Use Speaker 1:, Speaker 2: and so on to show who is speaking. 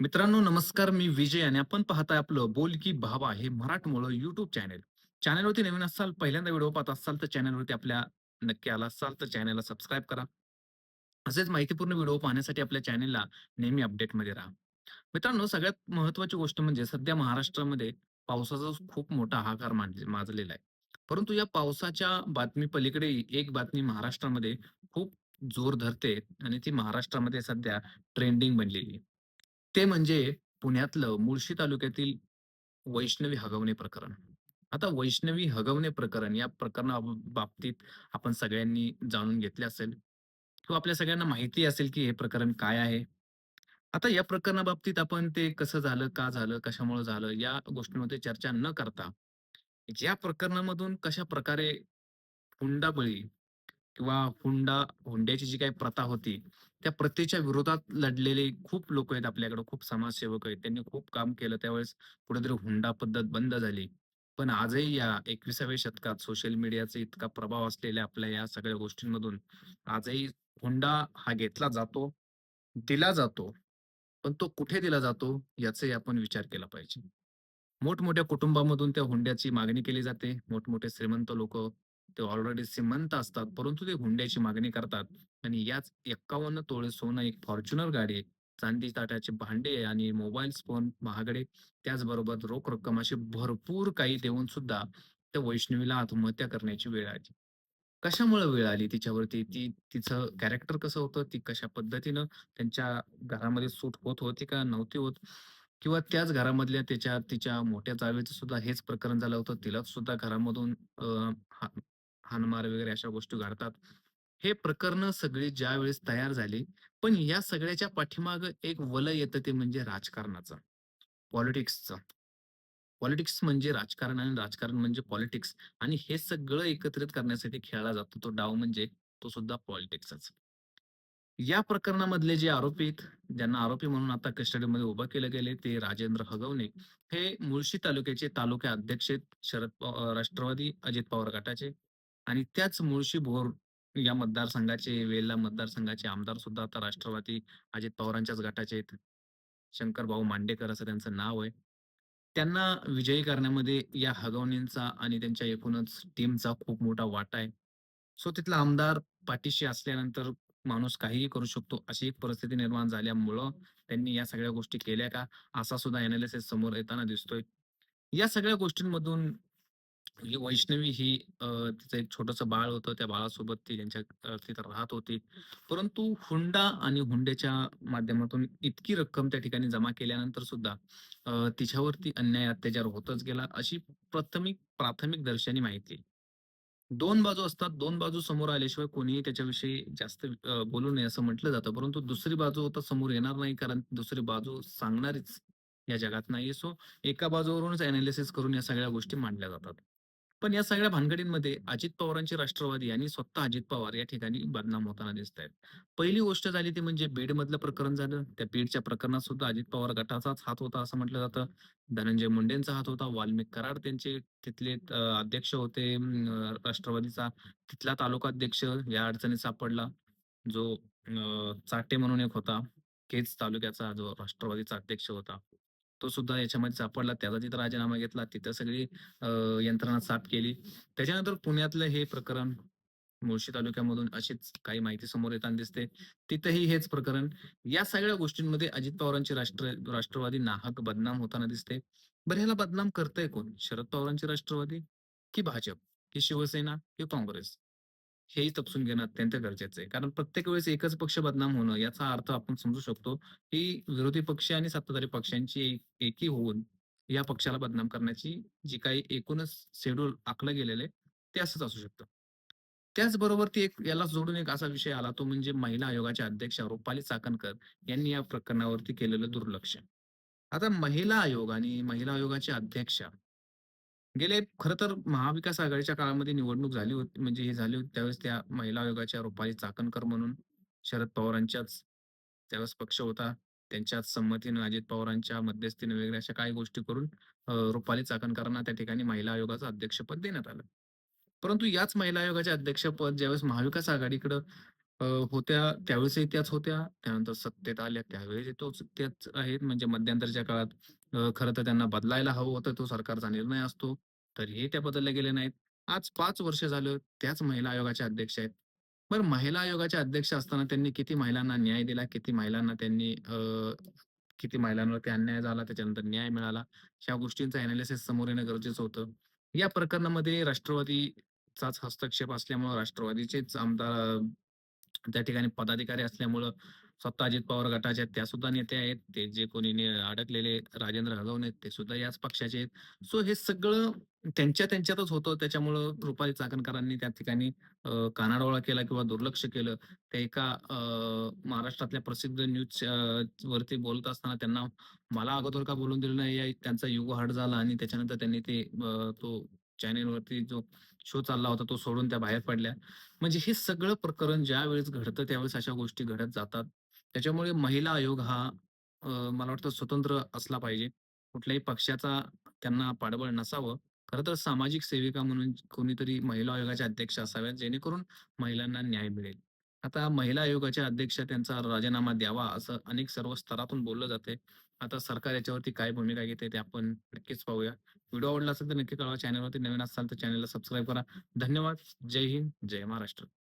Speaker 1: मित्रांनो नमस्कार मी विजय आणि आपण पाहताय आपलं बोल की भावा हे मराठमोळं युट्यूब चॅनेल चॅनलवरती नवीन असाल पहिल्यांदा व्हिडिओ पाहत असाल तर चॅनलवरती आपल्या नक्की आला असाल तर चॅनलला सबस्क्राईब करा. असेच माहितीपूर्ण व्हिडिओ पाहण्यासाठी आपल्या चॅनेलला नेहमी अपडेटमध्ये राहा. मित्रांनो सगळ्यात महत्वाची गोष्ट म्हणजे सध्या महाराष्ट्रामध्ये पावसाचा खूप मोठा हाकार माजलेला आहे. परंतु या पावसाच्या बातमी पलीकडे एक बातमी महाराष्ट्रामध्ये खूप जोर धरते आणि ती महाराष्ट्रामध्ये सध्या ट्रेंडिंग बनलेली आहे. ते म्हणजे पुण्यातलं मुळशी तालुक्यातील वैष्णवी हगवणे प्रकरण. आता वैष्णवी हगवणे प्रकरण या प्रकरणा बाबतीत आपण सगळ्यांनी जाणून घेतले असेल किंवा आपल्या सगळ्यांना माहिती असेल की हे प्रकरण काय आहे. आता या प्रकरणाबाबतीत आपण ते कसं झालं, का झालं, कशामुळे झालं या गोष्टींमध्ये चर्चा न करता, या प्रकरणामधून कशा प्रकारे हुंडाबळी किंवा हुंडा हुंड्याची जी काही प्रथा होती, त्या प्रथेच्या विरोधात लढलेले खूप लोक आहेत आपल्याकडे, खूप समाजसेवक आहेत. त्यांनी खूप काम केलं. त्यावेळेस कुठेतरी हुंडा पद्धत बंद झाली. पण आजही या 21व्या शतकात सोशल मीडियाचा इतका प्रभाव असलेल्या आपल्या या सगळ्या गोष्टींमधून आजही हुंडा हा घेतला जातो, दिला जातो. पण तो कुठे दिला जातो याचाही आपण विचार केला पाहिजे. मोठमोठ्या कुटुंबामधून त्या हुंड्याची मागणी केली जाते. मोठमोठे श्रीमंत लोक ते ऑलरेडी श्रीमंत असतात, परंतु ते हुंड्याची मागणी करतात आणि याच 51 तोळे सोनं, एक फॉर्च्युनर गाडी, चांदी ताटाचे भांडे आणि मोबाईल फोन महागडे, त्याचबरोबर रोख रक्कम असे भरपूर काही देऊन सुद्धा त्या वैष्णवीला आत्महत्या करण्याची वेळ आली. कशामुळे वेळ आली तिच्यावरती? ती तिचं कॅरेक्टर कसं होतं? ती कशा पद्धतीनं त्यांच्या घरामध्ये सूट होत होती का नव्हती होत? किंवा त्याच घरामधल्या त्याच्या तिच्या मोठ्या जावेचं सुद्धा हेच प्रकरण झालं होतं. तिला सुद्धा घरामधून हानमार वगैरे अशा गोष्टी घडतात. हे प्रकरण सगळी ज्या वेळेस तयार झाली, पण या सगळ्याच्या पाठीमाग एक वलय येतं ते म्हणजे राजकारणाचं, पॉलिटिक्सचं. पॉलिटिक्स म्हणजे राजकारण आणि राजकारण म्हणजे पॉलिटिक्स आणि हे सगळं एकत्रित करण्यासाठी खेळला जातो तो डाव म्हणजे तो सुद्धा पॉलिटिक्सच. या प्रकरणामधले जे आरोपी आहेत, ज्यांना आरोपी म्हणून आता कस्टडीमध्ये उभं केलं गेले ते राजेंद्र हगवणे हे मुळशी तालुक्याचे तालुका अध्यक्ष शरद राष्ट्रवादी अजित पवार गटाचे आणि त्याच मुळशी भोर या मतदारसंघाचे वेल्ला मतदारसंघाचे आमदार सुद्धा आता राष्ट्रवादी अजित पवारांच्याच गटाचे आहेत. शंकरभाऊ मांडेकर असं त्यांचं नाव आहे. त्यांना विजयी करण्यामध्ये या हगवणींचा आणि त्यांच्या एकूणच टीमचा खूप मोठा वाटा आहे. सो तिथला आमदार पाठीशी असल्यानंतर माणूस काहीही करू शकतो, अशी एक परिस्थिती निर्माण झाल्यामुळं त्यांनी या सगळ्या गोष्टी केल्या का? असा सुद्धा एनालिसिस समोर येताना दिसतोय. या सगळ्या गोष्टींमधून म्हणजे वैष्णवी ही अ, तिचं एक छोटंसं बाळ होतं. त्या बाळासोबत ती त्यांच्या अ, तिथं राहत होती. परंतु हुंडा आणि हुंड्याच्या माध्यमातून इतकी रक्कम त्या ठिकाणी जमा केल्यानंतर सुद्धा अ, तिच्यावरती अन्याय, अत्याचार होतच गेला, अशी प्राथमिक प्राथमिक दर्शनी माहिती दोन 2 बाजू असतात. 2 बाजू समोर आल्याशिवाय कोणीही त्याच्याविषयी जास्त अ, बोलू नये असं म्हटलं जातं. परंतु दुसरी बाजू आता समोर येणार नाही कारण दुसरी बाजू सांगणारीच या जगात नाहीये. सो एका बाजूवरूनच एनालिसिस करून या सगळ्या गोष्टी मांडल्या जातात. पण या सगळ्या भानगडींमध्ये अजित पवारांची राष्ट्रवादी आणि स्वतः अजित पवार या ठिकाणी बदनाम होताना दिसतायत. पहिली गोष्ट झाली ती म्हणजे बीडमधलं प्रकरण झालं. त्या बीडच्या प्रकरणात सुद्धा अजित पवार गटाचाच हात होता असं म्हटलं जातं. धनंजय मुंडेंचा हात होता. वाल्मिक कराड त्यांचे तिथले अध्यक्ष होते राष्ट्रवादीचा. तिथला तालुका अध्यक्ष या अडचणीत सापडला. जो चाटे म्हणून एक होता. केज तालुक्याचा जो राष्ट्रवादीचा अध्यक्ष होता. तो सुद्धा याच्यामध्ये सापडला. त्याचा तिथं राजीनामा घेतला. तिथं सगळी यंत्रणा साफ केली. त्याच्यानंतर पुण्यातलं हे प्रकरण मुळशी तालुक्यामधून अशीच काही माहिती समोर येताना दिसते. तिथंही हेच प्रकरण. या सगळ्या गोष्टींमध्ये अजित पवारांची राष्ट्र राष्ट्रवादी नाहक बदनाम होताना दिसते. बरं ह्याला बदनाम करतंय कोण? शरद पवारांची राष्ट्रवादी की भाजप की शिवसेना की काँग्रेस? हेही तपासून घेणं अत्यंत गरजेचं आहे. कारण प्रत्येक वेळेस एकच पक्ष बदनाम होणं याचा अर्थ आपण समजू शकतो, की विरोधी पक्ष आणि सत्ताधारी पक्षांची एकी होऊन या पक्षाला बदनाम करण्याची जी काही एकूणच शेड्यूल आखलं गेलेलं आहे, ते असंच असू शकतं. त्याचबरोबर ती एक याला जोडून एक असा विषय आला तो म्हणजे महिला आयोगाच्या अध्यक्षा रुपाली चाकणकर यांनी या प्रकरणावरती केलेलं दुर्लक्ष. आता महिला आयोग आणि महिला आयोगाच्या अध्यक्षा गेले खरं तर महाविकास आघाडीच्या काळामध्ये निवडणूक झाली होती म्हणजे हे झाली होती त्यावेळेस त्या महिला आयोगाच्या रुपाली चाकणकर म्हणून शरद पवारांच्याच त्यावेळेस पक्ष होता. त्यांच्याच संमतीनं अजित पवारांच्या मध्यस्थीने वगैरे अशा काही गोष्टी करून रुपाली चाकणकरांना त्या ठिकाणी महिला आयोगाचं अध्यक्षपद देण्यात आलं. परंतु याच महिला आयोगाचे अध्यक्षपद ज्यावेळेस महाविकास आघाडीकडं होत्या त्यावेळेसही त्याच होत्या. त्यानंतर सत्तेत आल्या त्यावेळेसही तोच त्याच आहेत. म्हणजे मध्यंतरच्या काळात खरं तर त्यांना बदलायला हवं होतं. तो सरकारचा निर्णय असतो. तर हे त्या बदलल्या गेले नाहीत. आज पाच वर्ष झालं त्याच महिला आयोगाच्या अध्यक्ष आहेत. बरं महिला आयोगाच्या अध्यक्ष असताना त्यांनी किती महिलांना न्याय दिला, किती महिलांना त्यांनी किती किती महिलांवरती अन्याय झाला, त्याच्यानंतर न्याय मिळाला. या गोष्टींचं अनालिसिस समोर येणं गरजेचं होतं. या प्रकरणामध्ये राष्ट्रवादीचाच हस्तक्षेप असल्यामुळं राष्ट्रवादीचेच आमदार त्या ठिकाणी पदाधिकारी असल्यामुळं स्वतः अजित पवार गटाच्या त्या सुद्धा नेते आहेत. ते जे कोणी अडकलेले राजेंद्र हगवणे आहेत, ते सुद्धा याच पक्षाचे आहेत. सो हे सगळं त्यांच्या त्यांच्यातच होतं. त्याच्यामुळं रुपाली चाकणकरांनी त्या ठिकाणी कानाडोळा केला किंवा दुर्लक्ष केलं. त्या एका महाराष्ट्रातल्या प्रसिद्ध न्यूज वरती बोलत असताना त्यांना मला अगोदर का बोलून दिलं नाही, या त्यांचा युग हर्ट झाला आणि त्याच्यानंतर त्यांनी ते तो चॅनेलवरती जो शो चालला होता, तो सोडून त्या बाहेर पडल्या. म्हणजे हे सगळं प्रकरण ज्यावेळेस घडतं त्यावेळेस अशा गोष्टी घडत जातात. त्याच्यामुळे महिला आयोग हा अ, मला वाटतं स्वतंत्र असला पाहिजे. कुठल्याही पक्षाचा त्यांना पाठबळ नसावं. खरं तर सामाजिक सेविका म्हणून कोणीतरी महिला आयोगाच्या अध्यक्ष असाव्यात, जेणेकरून महिलांना न्याय मिळेल. आता महिला आयोगाच्या अध्यक्ष त्यांचा राजीनामा द्यावा, असं अनेक सर्व स्तरातून बोललं जातंय. आता सरकार याच्यावरती काय भूमिका घेते ते आपण नक्कीच पाहूया. व्हिडिओ आवडला असेल तर नक्की कळवा. चॅनलवरती नवीन असाल तर चॅनलला सबस्क्राईब करा. धन्यवाद. जय हिंद, जय महाराष्ट्र.